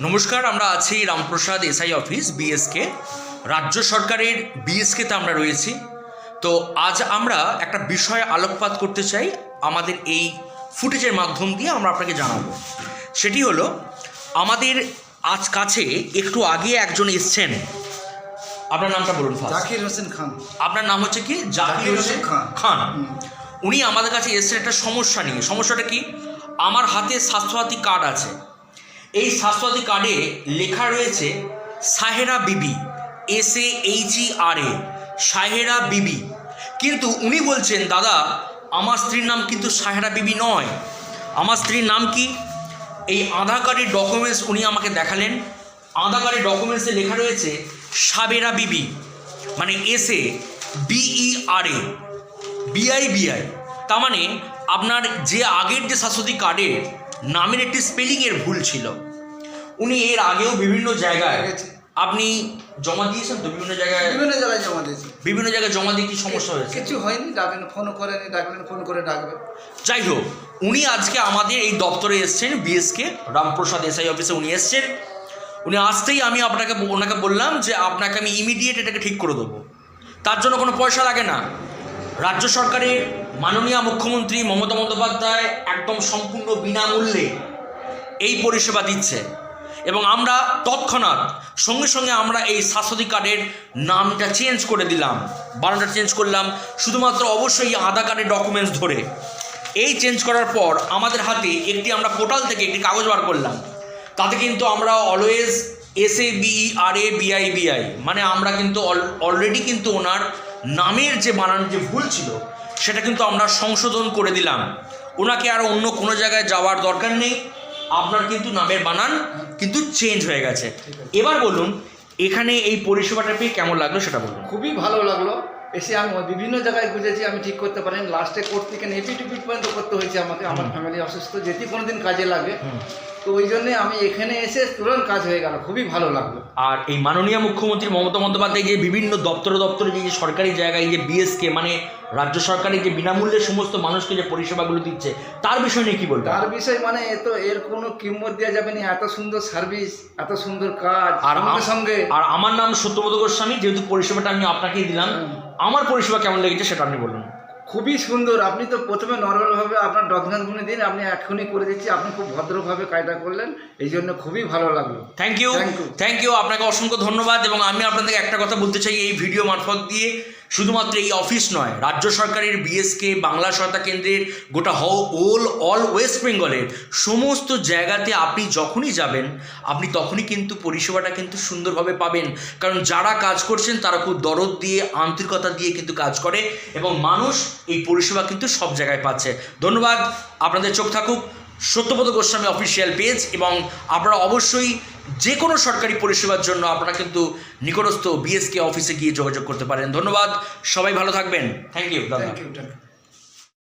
নমস্কার আমরা আছি রামপ্রসাদ এসআই অফিস বিএসকে রাজ্য সরকারের বিএসকেতে আমরা রয়েছি। তো আজ আমরা একটা বিষয়ে আলোকপাত করতে চাই। আমাদের এই ফুটেজের মাধ্যম দিয়ে আমরা আপনাকে জানাব। সেটি হলো আমাদের আজ কাছে একটু আগে একজন এসছেন। আপনার নামটা বলুন জাকির হোসেন খান। আপনার নাম হচ্ছে কি? জাকির হোসেন খান। খান। উনি আমাদের কাছে এসেছেন একটা সমস্যা নিয়ে। সমস্যাটা কি? আমার হাতে স্বাস্থ্যসাথী কার্ড আছে। এই স্বাস্থ্যসাথী কার্ডে লেখা রয়েছে, Sahera Bibi S H E R A Sahera Bibi. কিন্তু উনি বলছেন, দাদা, আমার স্ত্রীর নাম কিন্তু সাহেরা বিবি নয়। আমার স্ত্রীর নাম কি? এই আধার কার্ডের ডকুমেন্টস উনি আমাকে দেখালেন। আধার কার্ডের ডকুমেন্টসে লেখা রয়েছে, সাবেরা বিবি। মানে এস এ বিই আর এ বিআই বিআই তার মানে আপনার যে আগের যে শাশ্বতী কার্ডে নামের একটি স্পেলিংয়ের ভুল ছিল। উনি এর আগেও বিভিন্ন জায়গায় আপনি জমা দিয়েছেন তো? বিভিন্ন জায়গায় বিভিন্ন জায়গায় জমা দিয়েছি। বিভিন্ন জায়গায় জমা দিয়ে কি সমস্যা হয়েছে? কিছু হয়নি ডাকেন ফোনও করেনি ডাকবেন ফোন করে ডাকবেন যাই হোক উনি আজকে আমাদের এই দপ্তরে এসছেন বিএসকে রামপ্রসাদ এসআই অফিসে উনি এসছেন। উনি আসতেই আমি আপনাকে ওনাকে বললাম যে আপনাকে আমি ইমিডিয়েট এটাকে ঠিক করে দেবো। তার জন্য কোনো পয়সা লাগে না। রাজ্য সরকারের মাননীয় মুখ্যমন্ত্রী মমতা বন্দ্যোপাধ্যায় একদম সম্পূর্ণ বিনামূল্যে এই পরিষেবা দিচ্ছে। এবং আমরা তৎক্ষণাৎ সঙ্গে সঙ্গে আমরা এই স্বাস্থ্যসাথী কার্ডের নামটা চেঞ্জ করে দিলাম। বানানটা চেঞ্জ করলাম। শুধুমাত্র অবশ্যই আধার কার্ডের ডকুমেন্টস ধরে। এই চেঞ্জ করার পর আমাদের হাতে একটি আমরা পোর্টাল থেকে একটি কাগজ বার করলাম। তাতে কিন্তু আমরা অলওয়েজ এস এ বিই আর এ বিআই বিআই মানে আমরা কিন্তু অলরেডি কিন্তু ওনার নামের যে বানান যে ভুল ছিল, সেটা কিন্তু আমরা সংশোধন করে দিলাম। ওনাকে আর অন্য কোনো জায়গায় যাওয়ার দরকার নেই। আপনার কিন্তু নামের বানান কিন্তু চেঞ্জ হয়ে গেছে। এবার বলুন এখানে এই পরিষেবাটা পেয়ে কেমন লাগল সেটা বলুন। খুবই ভালো লাগল। এসে আমি বিভিন্ন জায়গায় খুঁজেছি আমি ঠিক করতে পারিনি। লাস্টে কোর্ট থেকে এপি টিপি পর্যন্ত করতে হয়েছে আমাকে। আমার ফ্যামিলি অসুস্থ যেটি কোনোদিন কাজে লাগে। তো ওই জন্যে আমি এখানে এসে তুরন্ত কাজ হয়ে গেল খুবই ভালো লাগল। আর এই মাননীয় মুখ্যমন্ত্রী মমতা বন্দ্যোপাধ্যায় যে বিভিন্ন দপ্তরে দপ্তরে যে সরকারি জায়গায় যে বিএসকে মানে রাজ্য সরকারের যে বিনামূল্যে সমস্ত মানুষকে যে পরিষেবাগুলো দিচ্ছে তার বিষয় নিয়ে কী বলবেন? তার বিষয় মানে এত এর কোনো কিম্মত দেওয়া যাবে না এত সুন্দর সার্ভিস এত সুন্দর কাজ আর আমার সঙ্গে আর আমার নাম সত্যব্রত গোস্বামী যেহেতু পরিষেবাটা আমি আপনাকেই দিলাম আমার পরিষেবা কেমন লেগেছে সেটা আপনি বলুন। খুবই সুন্দর। আপনি তো প্রথমে নর্মালভাবে আপনার ডকুমেন্টগুলি দিন আপনি এখনই করে দিচ্ছি। আপনি খুব ভদ্রভাবে কাজটা করলেন এই জন্য খুবই ভালো লাগল। থ্যাংক ইউ থ্যাংক ইউ আপনাকে অসংখ্য ধন্যবাদ এবং আমি আপনাদের একটা কথা বলতে চাই এই ভিডিও মারফত দিয়ে। শুধুমাত্র এই অফিস নয়, রাজ্য সরকারের বিএসকে বাংলা সহায়তা কেন্দ্রের গোটা হল অল ওয়েস্ট বেঙ্গলের সমস্ত জায়গাতে আপনি যখনই যাবেন, আপনি তখনই কিন্তু পরিষেবাটা কিন্তু সুন্দরভাবে পাবেন। কারণ যারা কাজ করছেন, তারা খুব দরদ দিয়ে, আন্তরিকতা দিয়ে কিন্তু কাজ করে এবং মানুষ এই পরিষেবা কিন্তু সব জায়গায় পাচ্ছে। ধন্যবাদ, আপনাদের চোখ থাকুক। সত্যপদ গোস্বামী অফিসিয়াল পেজ এবং আপনারা অবশ্যই যে কোনো সরকারি পরিষেবার জন্য আপনারা কিন্তু নিকটস্থ বিএসকে অফিসে গিয়ে যোগাযোগ করতে পারেন। ধন্যবাদ। সবাই ভালো থাকবেন। থ্যাংক ইউ দাদা